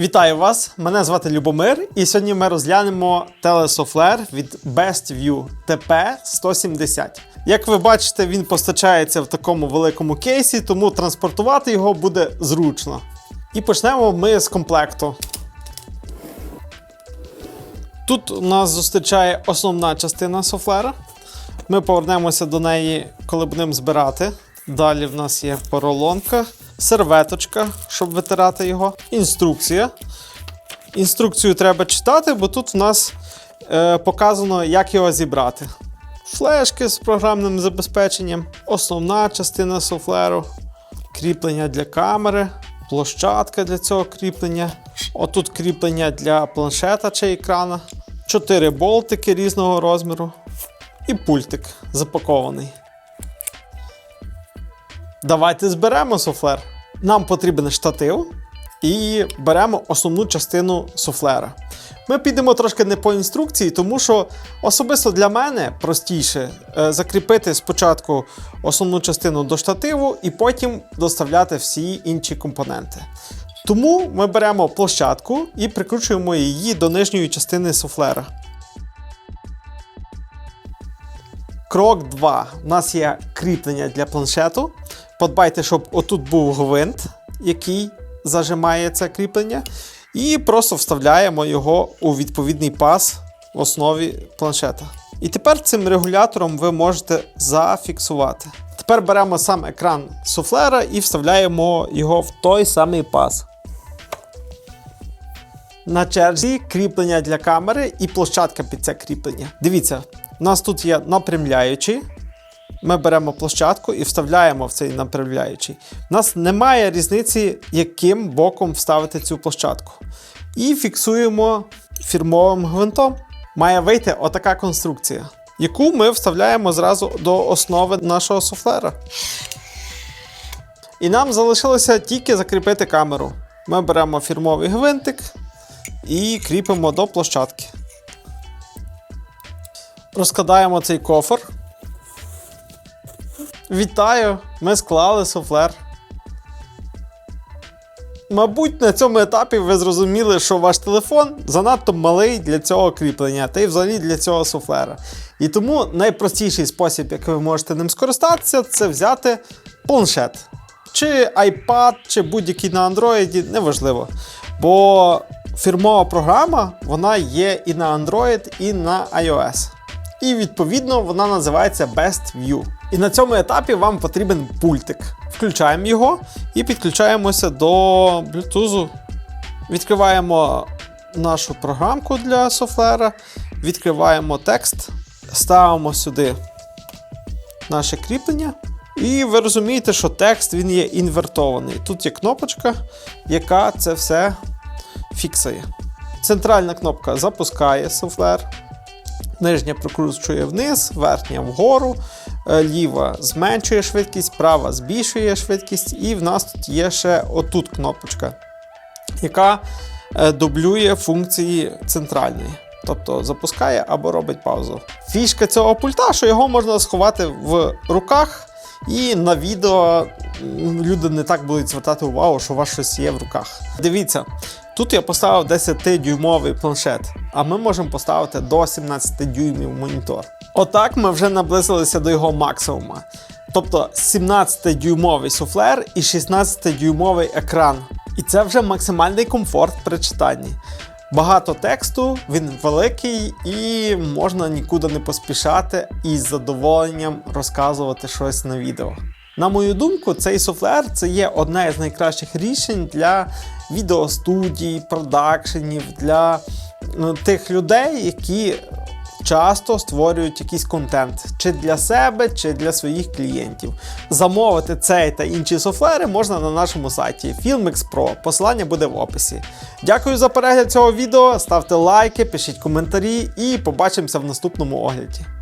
Вітаю вас! Мене звати Любомир, і сьогодні ми розглянемо телесофлер від BestView TP170. Як ви бачите, він постачається в такому великому кейсі, тому транспортувати його буде зручно. І почнемо ми з комплекту. Тут у нас зустрічає основна частина софлера. Ми повернемося до неї, коли будемо збирати. Далі в нас є поролонка, серветочка, щоб витирати його, інструкція. Інструкцію треба читати, бо тут в нас е, показано, як його зібрати. Флешки з програмним забезпеченням, основна частина софлеру, кріплення для камери, площадка для цього кріплення. Отут кріплення для планшета чи екрана, 4 болтики різного розміру і пультик запакований. Давайте зберемо суфлер. Нам потрібен штатив і беремо основну частину суфлера. Ми підемо трошки не по інструкції, тому що особисто для мене простіше е, закріпити спочатку основну частину до штативу і потім доставляти всі інші компоненти. Тому ми беремо площадку і прикручуємо її до нижньої частини суфлера. Крок 2. У нас є кріплення для планшету. Подбайте, щоб отут був гвинт, який зажимає це кріплення. І просто вставляємо його у відповідний паз в основі планшета. І тепер цим регулятором ви можете зафіксувати. Тепер беремо сам екран суфлера і вставляємо його в той самий паз. На черзі кріплення для камери і площадка під це кріплення. Дивіться, у нас тут є напрямляючий. Ми беремо площадку і вставляємо в цей направляючий. У нас немає різниці, яким боком вставити цю площадку. І фіксуємо фірмовим гвинтом. Має вийти отака конструкція, яку ми вставляємо зразу до основи нашого суфлера. І нам залишилося тільки закріпити камеру. Ми беремо фірмовий гвинтик і кріпимо до площадки. Розкладаємо цей кофр. Вітаю! Ми склали суфлер. Мабуть, на цьому етапі ви зрозуміли, що ваш телефон занадто малий для цього кріплення, та й взагалі для цього суфлера. І тому найпростіший спосіб, як ви можете ним скористатися, це взяти планшет. Чи iPad, чи будь-який на Android, неважливо. Бо фірмова програма вона є і на Android, і на iOS. І відповідно вона називається BestView. І на цьому етапі вам потрібен пультик. Включаємо його і підключаємося до Bluetooth. Відкриваємо нашу програмку для софлера, відкриваємо текст, ставимо сюди наше кріплення. І ви розумієте, що текст він є інвертований. Тут є кнопочка, яка це все фіксує. Центральна кнопка запускає софлер. Нижня прокручує вниз, верхня вгору, ліва зменшує швидкість, права збільшує швидкість, і в нас тут є ще отут кнопочка, яка е, дублює функції центральної. Тобто запускає або робить паузу. Фішка цього пульта, що його можна сховати в руках, і на відео люди не так будуть звертати увагу, що у вас щось є в руках. Дивіться, тут я поставив 10-дюймовий планшет, а ми можемо поставити до 17 дюймів монітор. Отак ми вже наблизилися до його максимума. Тобто 17-дюймовий суфлер і 16-дюймовий екран. І це вже максимальний комфорт при читанні. Багато тексту, він великий і можна нікуди не поспішати і з задоволенням розказувати щось на відео. На мою думку, цей суфлер це є одне з найкращих рішень для відеостудій, продакшенів, для ну, тих людей, які часто створюють якийсь контент чи для себе, чи для своїх клієнтів. Замовити цей та інші софлери можна на нашому сайті Filmix Pro. Посилання буде в описі. Дякую за перегляд цього відео. Ставте лайки, пишіть коментарі і побачимося в наступному огляді.